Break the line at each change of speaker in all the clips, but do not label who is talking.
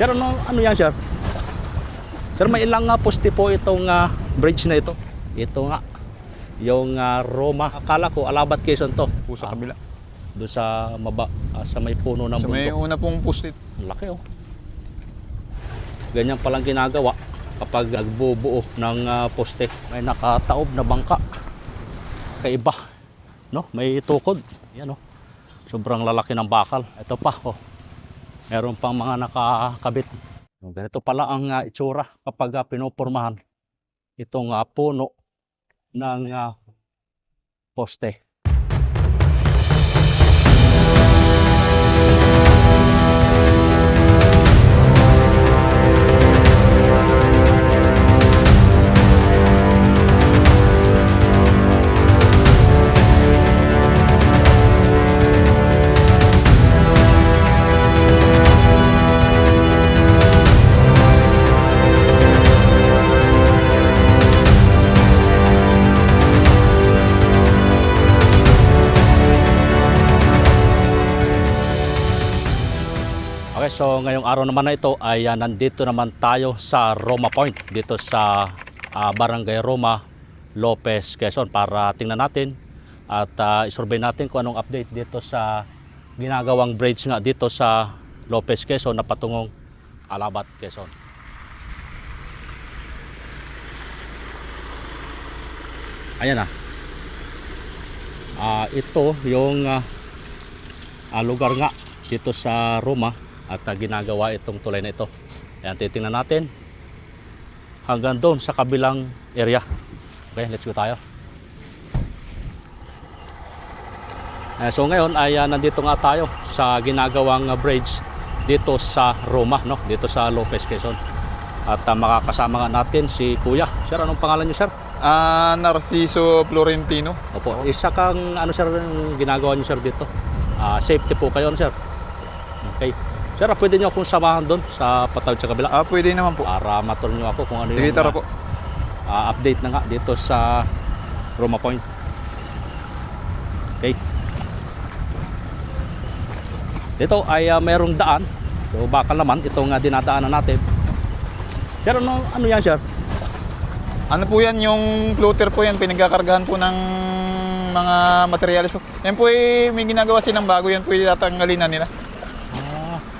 Sir, ano, ano yan, sir? Sir, may ilang nga poste po itong ah, bridge na ito. Ito nga, yung ah, Roma. Akala ko, Alabat Quezon to.
Po sa
Ah,
kabila.
Doon sa maba, ah, sa may puno ng
Sa may
bundok.
una pong.
Ang laki oh. Ganyan palang ginagawa kapag nagbubuo ng ah, poste. May nakataob na bangka. Kaiba. No? May tukod. Yan oh. Sobrang lalaki ng bakal. Ito pa oh. Meron pang mga nakakabit. Ganito pala ang ah, itsura kapag uh, pinopormahan itong ah, puno ng ah, poste. So ngayong araw naman na ito ay ah, nandito naman tayo sa Roma Point dito sa ah, Barangay Roma, Lopez, Quezon para tingnan natin at ah, isurvey natin kung anong update dito sa ginagawang bridge nga dito sa Lopez, Quezon na patungong Alabat, Quezon. Ayan. Ah, ito yung ah, ah, lugar nga dito sa Roma at ah, ginagawa itong tulay na ito. Ayan, titingnan natin hanggang doon sa kabilang area. Okay, let's go tayo. Eh, so ngayon ay ah, nandito nga tayo sa ginagawang ah, bridge dito sa Roma, no? dito sa Lopez, Quezon. At ah, makakasama nga natin si Kuya. Sir, anong pangalan niyo, sir?
Ah, Narciso Florentino.
Opo, isa kang ano sir yung ginagawa niyo sir dito. Ah, safety po kayo, ano, sir. Okay. Sir, ah, pwede niyo akong samahan doon sa patawid sa kabila
Ah, pwede naman po.
para matulong niyo ako kung ano
Sige,
yung
tara
ah,
po.
ah, update na nga dito sa Roma Point. Okay. Dito ay ah, mayroong daan. So baka naman itong uh, dinadaanan natin. Sir, ano, ano yan, sir?
Ano po yan, yung floater po yan, pinagkakargahan po ng mga materialis po. Yan po eh, may ginagawa silang bago yan po, tatanggalin na nila.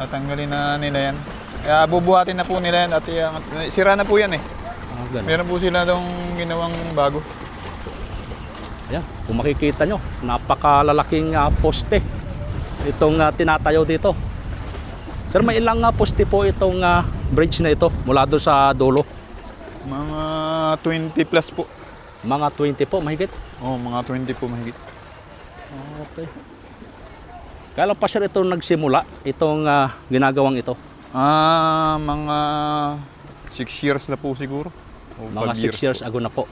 Tatanggalin na nila yan. Kaya bubuhatin na po nila yan at iangat. Sira na po yan eh.
ah ganun.
Meron po sila dong ginawang bago.
Ayan, kung makikita nyo, napakalalaking ah, poste itong ah, tinatayo dito. Sir, may ilang ah, poste po itong ah, bridge na ito mula doon sa dulo.
Mga 20 plus po.
Mga 20 po, mahigit.
Oh, mga 20 po mahigit.
Okay. Kailan pa sir ito nagsimula, itong ah, ginagawang ito?
Ah, mga 6 years na po siguro. O
Mga
five
6 years
po.
ago na po.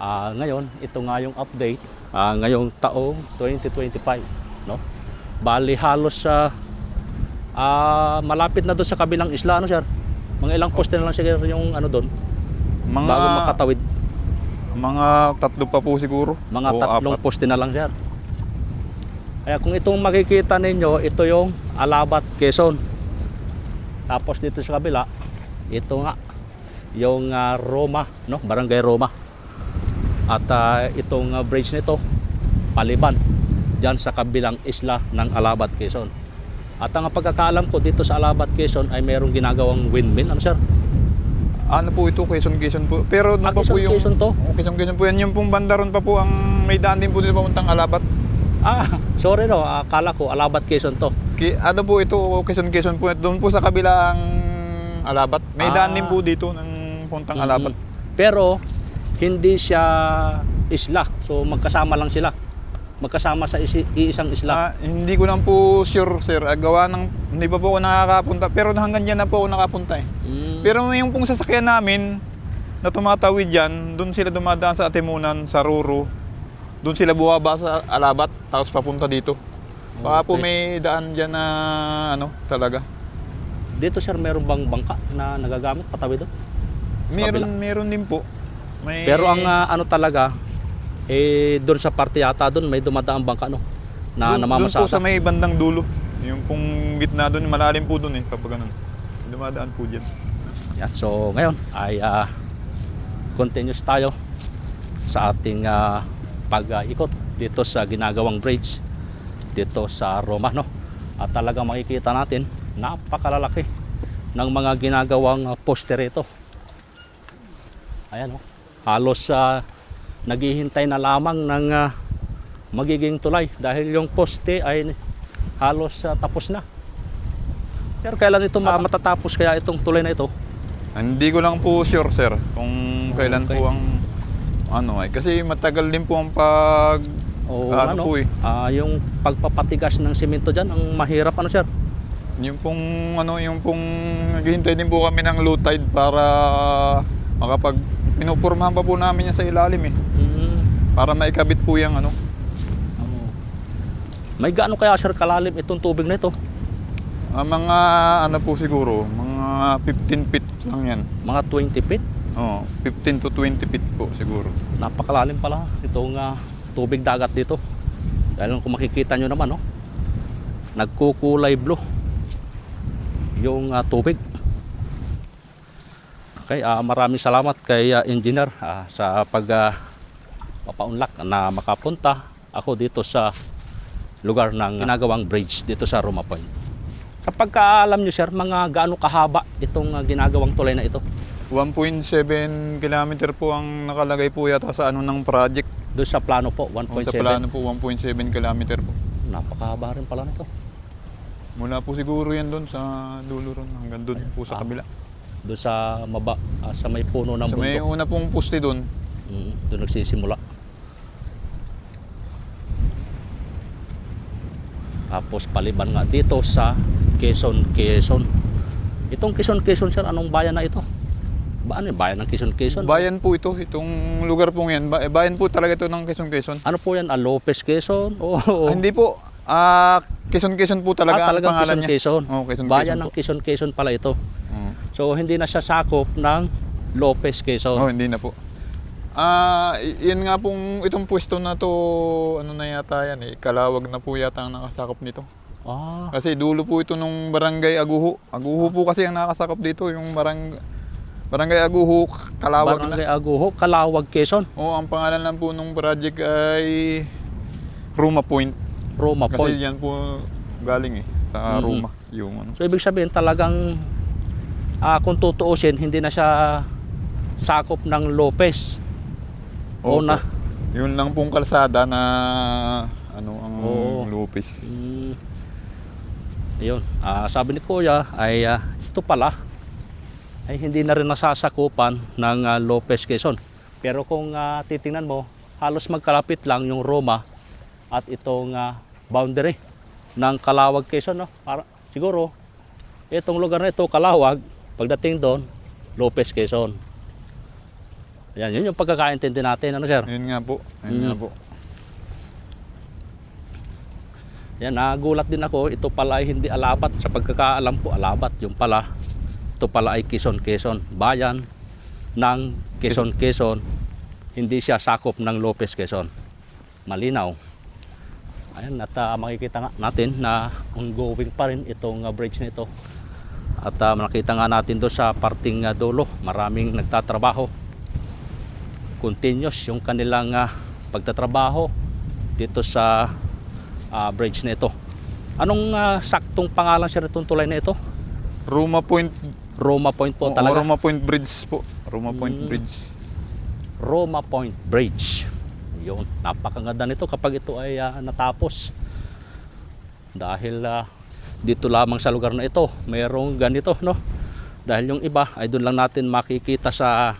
Ah, ngayon, ito nga yung update. Ah, ngayong taong 2025, no? Bali halos sa ah, malapit na doon sa kabilang isla, ano sir? Mga ilang poste na lang siguro yung ano doon
Mga,
bago makatawid.
mga tatlo pa po siguro.
Mga
O
tatlong
apat.
poste na lang sir. Kaya kung itong makikita ninyo, ito yung Alabat, Quezon. Tapos dito sa kabila, ito nga, yung ah, Roma, no? Barangay Roma. At ah, itong ah, bridge nito, Paliban, dyan sa kabilang isla ng Alabat, Quezon. At ang pagkakaalam ko dito sa Alabat, Quezon ay mayroong ginagawang windmill. Ano sir?
Ano po ito, Quezon Quezon po. Pero
Ah,
ano pa po yung...
Quezon to?
Quezon Quezon po yan. Yung pong bandaron pa po ang may daan din po dito papuntang Alabat.
Ah, sorry no, akala ko Alabat, Quezon to.
Ki, ano po ito, Quezon Quezon po. Doon po sa kabilang Alabat. May
Ah.
daan din po dito ng puntang
Mm,
Alabat.
Pero hindi siya isla. So magkasama lang sila. Magkasama sa isi, iisang isla.
Ah, hindi ko lang po sure, sir. Ah, Gawa ng... Hindi pa po ako nakakapunta. Pero hanggang dyan na po ako nakapunta eh.
Mm.
Pero yung pong sasakyan namin na tumatawid dyan, doon sila dumadaan sa Atimunan, sa Ruro. Doon sila buwaba sa Alabat, tapos papunta dito. Baka po may daan dyan na ano talaga.
Dito sir, meron bang bangka na nagagamit patawid doon?
Meron,
kabila.
meron din po. May,
Pero ang ah, ano talaga, eh doon sa parte yata doon may dumadaang bangka no na
doon, doon po
namamasada.
sa may bandang dulo. Yung pong gitna doon, malalim po doon eh, kapag ganun. Dumadaan po dyan.
Yan. So ngayon ay ah, continuous tayo sa ating ah, pag-ikot dito sa ginagawang bridge dito sa Roma no. At talagang makikita natin napakalalaki ng mga ginagawang ah, poste rito. Ayan oh. Halos ah, naghihintay na lamang ng ah, magiging tulay dahil yung poste ay halos ah, tapos na. Sir, kailan ito ma- matatapos kaya itong tulay na ito?
Hindi ko lang po sure, sir, kung kailan
Okay.
po ang ano ay kasi matagal din po ang pag
O
Ano
ano,
po eh.
ah, yung pagpapatigas ng simento dyan, ang mahirap ano sir?
yung pong ano yung pong naghihintay din po kami ng low tide para makapag pinupurmahan pa po namin yan sa ilalim eh
Mm,
para maikabit po yung ano
oo. May gaano kaya sir kalalim itong tubig na ito?
ah, mga ano po siguro mga 15 feet lang yan
Mga 20 feet?
Oh 15 to 20 feet po siguro
Napakalalim pala itong ah, tubig dagat dito. Dahil kung makikita nyo naman, no? nagkukulay blue yung ah, tubig. Okay, ah, maraming salamat kay ah, engineer ah, sa pag ah, papaunlak na makapunta ako dito sa lugar ng ginagawang bridge dito sa Roma Point. Kapag ka alam nyo sir, mga gaano kahaba itong ah, ginagawang tulay na ito?
1.7 kilometer po ang nakalagay po yata sa ano ng project
Doon sa plano po,
Oh,
1.7.
sa plano po 1.7 kilometer po
Napakahaba rin pala nito.
mula po siguro yan doon sa dulo ron hanggang doon po sa
Ah.
kabila
Doon sa maba, ah, sa may puno ng
sa may
bundok.
una pong poste doon
Mm, doon nagsisimula. Tapos paliban nga dito sa Quezon, Quezon. Itong Quezon, Quezon sir, anong bayan na ito? Ba ano bayan ng Quezon, Quezon?
Bayan po ito, itong lugar pong yan. Ba- eh, bayan po talaga ito ng Quezon Quezon.
ano po yan? Ah, Lopez, Quezon? Oo.
Ah, hindi po. Ah, Quezon Quezon po talaga
ah,
ang pangalan
Quezon,
niya.
Quezon.
Oo, Quezon,
bayan
Quezon
ng
po.
Quezon, Quezon pala ito.
Oo.
So hindi na siya sakop ng Lopez, Quezon.
Oh, hindi na po. Ah, yan nga pong itong pwesto na to, ano na yata yan eh, kalawag na po yata ang nakasakop nito.
Ah,
Kasi dulo po ito nung barangay Aguho. Aguho po kasi ang nakasakop dito, yung barang barangay Aguho, kalawag
Barangay. Aguho, Kalawag, Quezon.
Oo, ang pangalan lang po nung project ay Roma Point.
Roma
Kasi
Point.
yan po galing eh, sa
Mhm.
Roma. Yung ano.
So ibig sabihin talagang ah, kung tutuusin hindi na siya sakop ng Lopez. O
Opo.
na.
Yun lang pong kalsada na ano ang
Oo.
Lopez.
Mm, yun. Ah, sabi ni Kuya ay ah, ito pala ay hindi na rin nasasakupan ng ah, Lopez Quezon. Pero kung ah, titingnan mo, halos magkalapit lang yung Roma at itong ah, boundary ng Kalawag Quezon. No? Para, siguro, itong lugar na ito, Kalawag, pagdating doon, Lopez Quezon. Yan, yun yung pagkakaintindi natin, ano sir?
Yun nga po. Yun nga
Mm.
po.
Yan, nagulat din ako. Ito pala ay hindi alabat. Sa pagkakaalam ko, alabat. Yung pala, ito pala ay Quezon, Quezon. Bayan ng Quezon, Quezon. Hindi siya sakop ng Lopez, Quezon. Malinaw. Ayan, at ah, makikita nga natin na ongoing pa rin itong ah, bridge nito. At ah, nakita nga natin doon sa parting ah, dulo, maraming nagtatrabaho. Continuous yung kanilang ah, pagtatrabaho dito sa ah, bridge na ito. Anong ah, saktong pangalan siya nitong tulay na ito?
Roma Point.
Roma Point po
Oo,
talaga.
Roma Point Bridge po. Roma Point
Mm.
Bridge.
Roma Point Bridge. Yun, napakaganda nito kapag ito ay ah, natapos. Dahil ah, dito lamang sa lugar na ito, mayroong ganito, no? Dahil yung iba ay doon lang natin makikita sa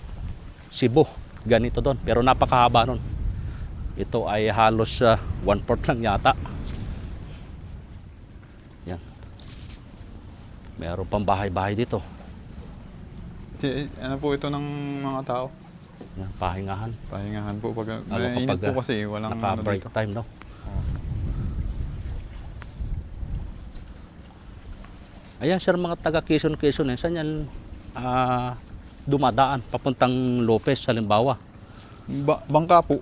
Cebu, ganito doon. Pero napakahaba nun. Ito ay halos ah, one fourth lang yata. Yan. Meron pang bahay-bahay dito.
Si- Ano po ito ng mga tao?
Yan, pahingahan.
Pahingahan po pag
Lalo kapag,
po
ah,
kasi walang ano
Naka-break
dito.
time, no?
Oo.
Ayan sir, mga taga Quezon, Quezon, eh, saan yan ah, dumadaan papuntang Lopez, halimbawa.
Ba- bangka po.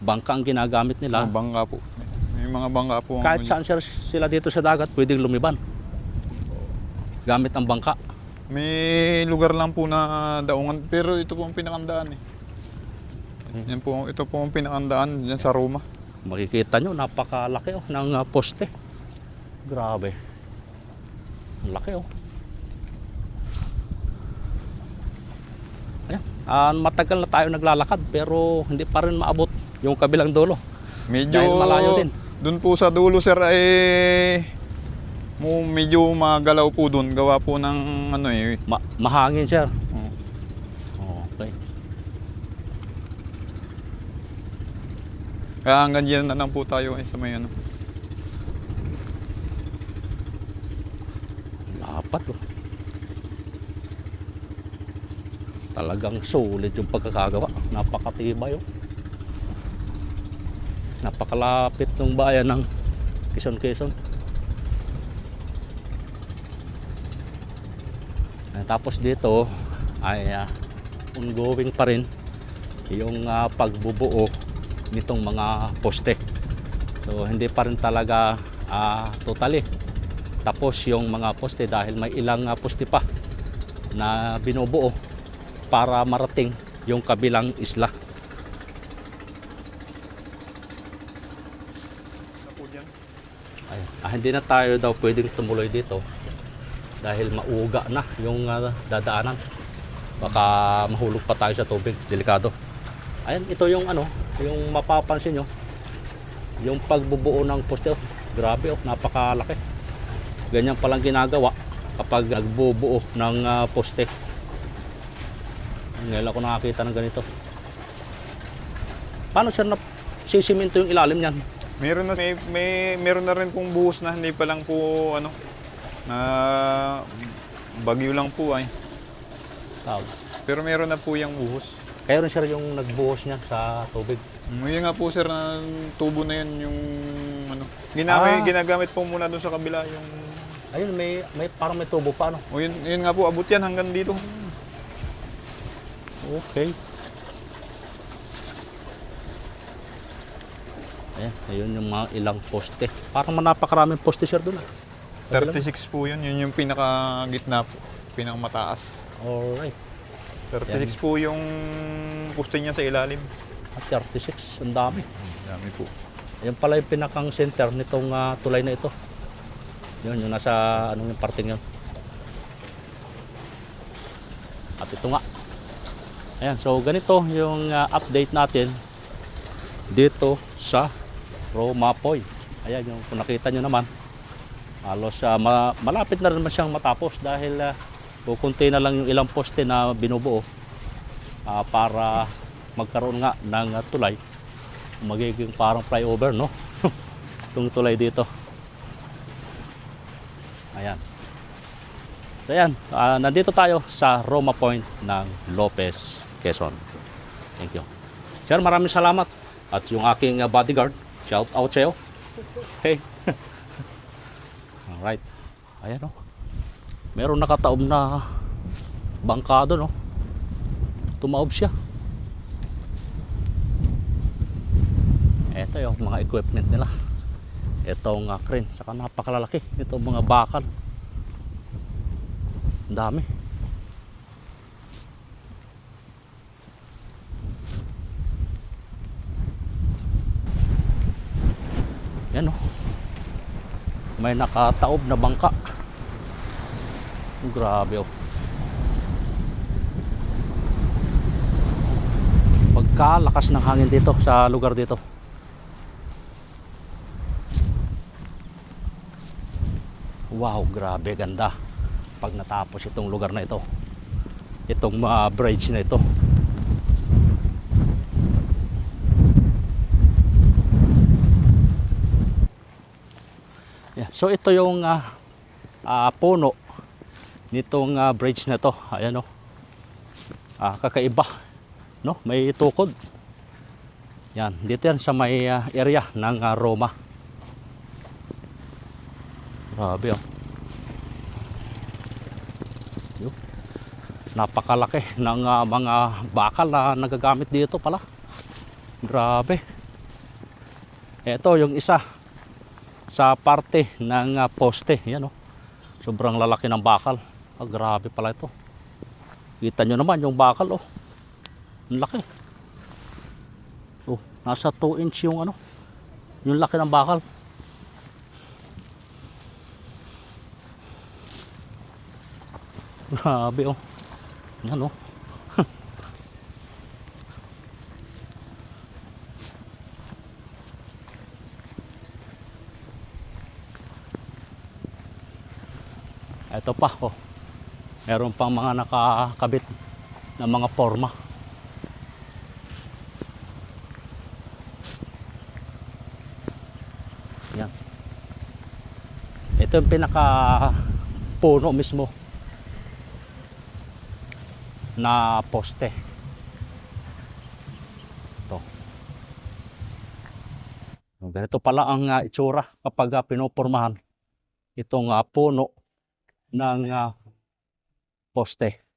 Bangka ang ginagamit nila.
Oh, bangka po. May May mga bangka po. ang-
Kahit saan sir, sila dito sa dagat, pwedeng lumiban. Gamit ang bangka.
May lugar lang po na daungan, pero ito po ang pinakandaan eh.
Hmm.
Yan po, ito po ang pinakandaan dyan sa Roma.
Makikita nyo, napakalaki oh, ng ah, poste. Grabe. Ang laki oh. Ayan. Ah, matagal na tayo naglalakad pero hindi pa rin maabot yung kabilang dulo.
Medyo
Dahil malayo din.
Doon po sa dulo sir ay mo medyo magalaw po doon gawa po ng ano eh.
Ma- mahangin sir.
Oh.
Okay.
Kaya hanggang dyan na lang po tayo eh, sa may ano.
Lapat oh. Talagang sulit yung pagkakagawa. Napakatibay oh. Napakalapit ng bayan ng Quezon Quezon. Tapos dito ay ah, ongoing pa rin yung ah, pagbubuo nitong mga poste. So hindi pa rin talaga ah, totally tapos yung mga poste dahil may ilang ah, poste pa na binubuo para marating yung kabilang isla. Ay, ah, hindi na tayo daw pwedeng tumuloy dito dahil mauga na yung ah, dadaanan. Baka mahulog pa tayo sa tubig, delikado. Ayan, ito yung ano, yung mapapansin nyo, yung pagbubuo ng poste. Oh, grabe oh, napakalaki. Ganyan palang ginagawa kapag nagbubuo ng ah, poste. Ngayon ako nakakita ng ganito. Paano sir na sisiminto yung ilalim niyan?
Meron na may, may meron na rin pong buhos na hindi pa lang po ano na bagyo lang po ay.
Tawag.
Pero meron na po yung buhos.
Kaya rin sir yung nagbuhos niya sa tubig.
Ngayon nga po sir na tubo na yan yung ano. Ginamit,
Ah.
ginagamit po muna doon sa kabila yung
Ayun, may, may parang may tubo pa, no?
o yun, yun nga po abot yan hanggang dito.
Okay. Ayan, ayun yung mga ilang poste. Parang napakaraming poste sir doon. Ah.
36 po yun, yun yung pinaka gitna po, pinaka mataas.
Alright.
36 po yung poste niya sa ilalim.
At 36, ang dami.
Dami po.
Ayan pala yung pinakang center nitong ah, tulay na ito. Yun, yung nasa anong yung parting yun. At ito nga. Ayan, so ganito yung ah, update natin dito sa Romapoy. Ayan, yung kung nakita nyo naman, halos ah, ma- malapit na rin siyang matapos dahil uh, kukunti na lang yung ilang poste na binubuo ah, para magkaroon nga ng ah, tulay. Magiging parang flyover no? Itong tulay dito. Ayan. So ayan ah, nandito tayo sa Roma Point ng Lopez Quezon. Thank you. Sir maraming salamat. At yung aking ah, bodyguard shout out sa'yo. Hey alright ayan o meron nakataob na bangkado no tumaob siya Ito yung mga equipment nila. Itong uh, crane. Saka napakalalaki. Itong mga bakal. Ang dami. Yan o. May nakataob na bangka. Grabe o. Pagkalakas ng hangin dito sa lugar dito. Wow, grabe ganda. Pag natapos itong lugar na ito. Itong mga bridge na ito. So ito yung ah, ah, puno nitong ah, bridge na to. Ayan oh. Ah, kakaiba, no? May tukod. Yan, dito yan sa may ah, area ng ah, Roma. Grabe oh. Yun. Napakalaki ng ah, mga bakal na nagagamit dito pala. Grabe. Ito yung isa.
Sa parte ng ah, poste. Yan oh. Sobrang lalaki ng bakal. Ah, grabe pala ito. Kita nyo naman yung bakal oh. Ang laki. Oh, nasa 2 inch yung ano. Yung laki ng bakal. Grabe oh. Yan oh. Ito pa oh. Meron pang mga nakakabit na mga forma. Yan. Ito yung pinaka puno mismo na poste. Ito. Ganito pala ang ah, itsura kapag uh, pinopormahan itong ah, puno ng ah, poste.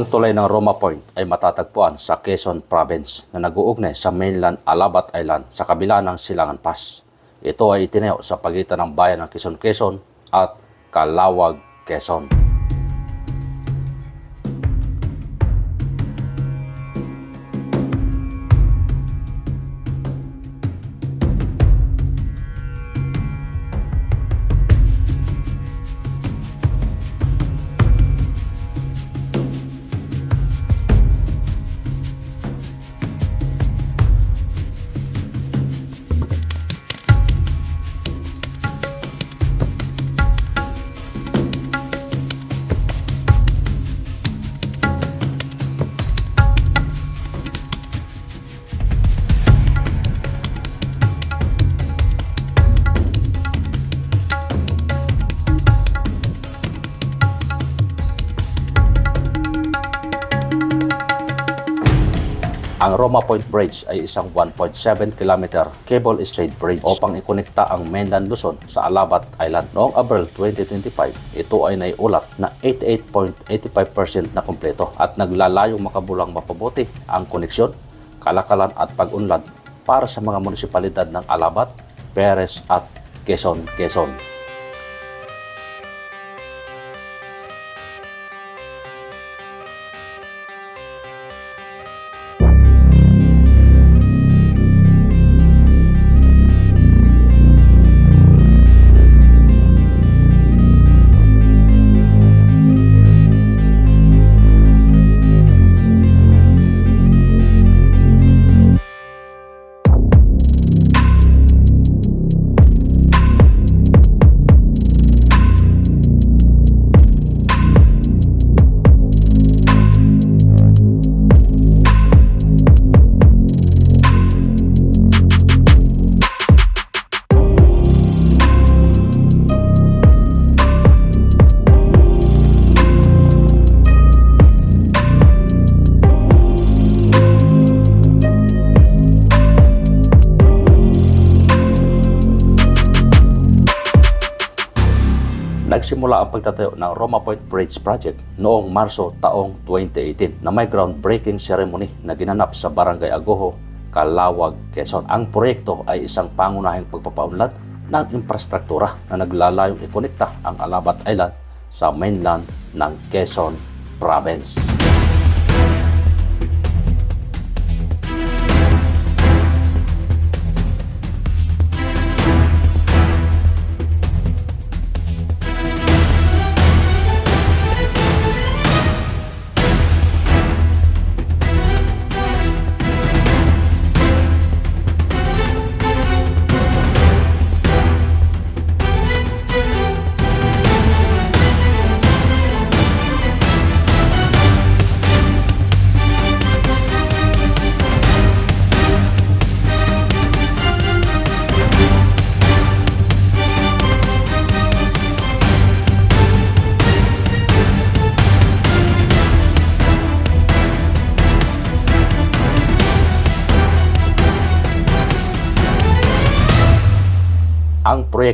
Ang tulay ng Roma Point ay matatagpuan sa Quezon Province na nag-uugnay sa mainland Alabat Island sa kabila ng Silangan Pass. Ito ay itinayo sa pagitan ng bayan ng Quezon Quezon at Calawag Quezon. Roma Point Bridge ay isang 1.7 km cable stayed bridge upang ikonekta ang mainland Luzon sa Alabat Island. Noong Abril 2025, ito ay naiulat na 88.85% na kumpleto at naglalayong makabulang mapabuti ang koneksyon, kalakalan at pag-unlad para sa mga munisipalidad ng Alabat, Perez at Quezon, Quezon. Nagsimula ang pagtatayo ng Roma Point Bridge Project noong Marso taong 2018 na may groundbreaking ceremony na ginanap sa Barangay Agoho, Calawag, Quezon. Ang proyekto ay isang pangunahing pagpapaunlad ng infrastruktura na naglalayong ikonekta ang Alabat Island sa mainland ng Quezon Province.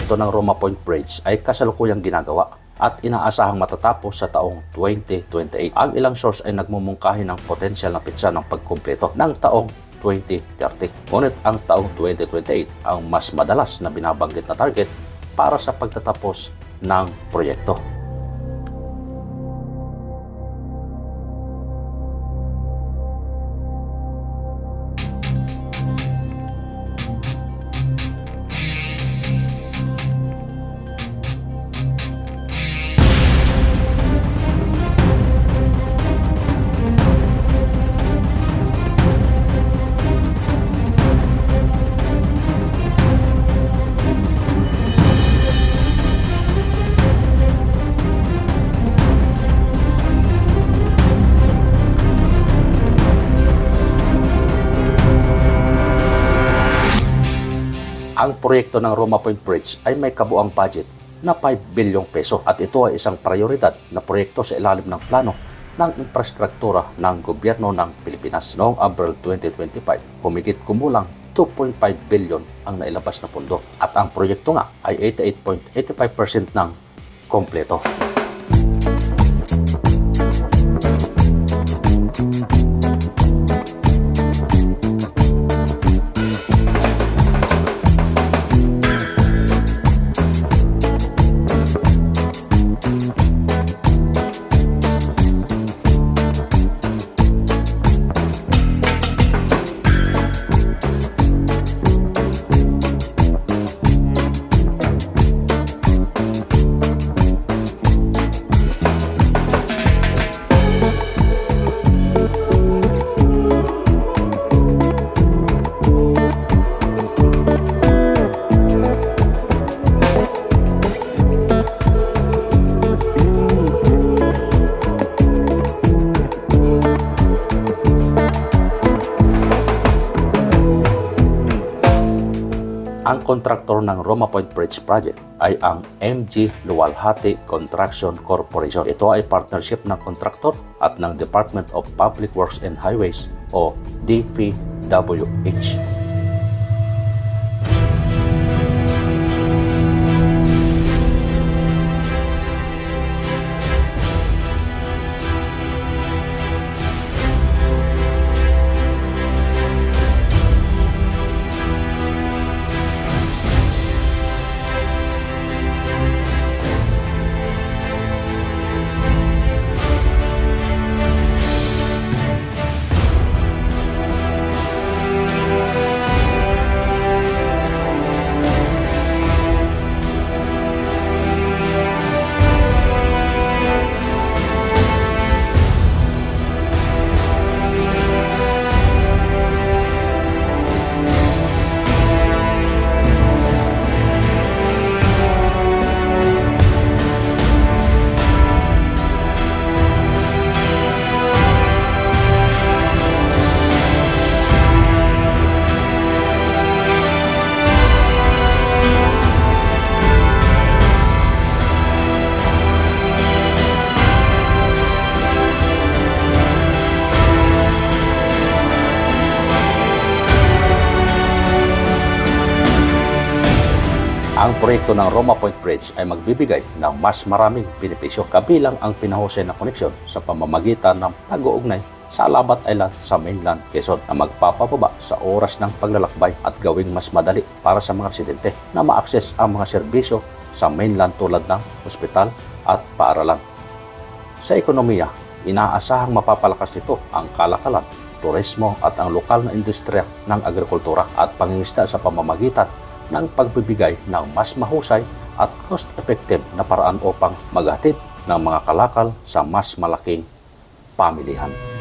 Proyekto ng Roma Point Bridge ay kasalukuyang ginagawa at inaasahang matatapos sa taong 2028. Ang ilang source ay nagmumungkahi ng potensyal na pitsa ng pagkumpleto ng taong 2030. Ngunit ang taong 2028 ang mas madalas na binabanggit na target para sa pagtatapos ng proyekto. Ang proyekto ng Roma Point Bridge ay may kabuang budget na 5 bilyong peso at ito ay isang prioridad na proyekto sa ilalim ng plano ng infrastruktura ng gobyerno ng Pilipinas. Noong April 2025, humigit kumulang 2.5 billion ang nailabas na pondo at ang proyekto nga ay 88.85% ng kompleto. Kontraktor ng Roma Point Bridge Project ay ang MG Luwalhati Construction Corporation. Ito ay partnership ng kontraktor at ng Department of Public Works and Highways o DPWH. Proyekto ng Roma Point Bridge ay magbibigay ng mas maraming benepisyo kabilang ang pinahusay na koneksyon sa pamamagitan ng pag-uugnay sa Alabat Island sa mainland Quezon na magpapababa sa oras ng paglalakbay at gawing mas madali para sa mga residente na ma-access ang mga serbisyo sa mainland tulad ng ospital at paaralan. Sa ekonomiya, inaasahang mapapalakas nito ang kalakalan, turismo at ang lokal na industriya ng agrikultura at pangingisda sa pamamagitan ng pagbibigay ng mas mahusay at cost-effective na paraan upang maghatid ng mga kalakal sa mas malaking pamilihan.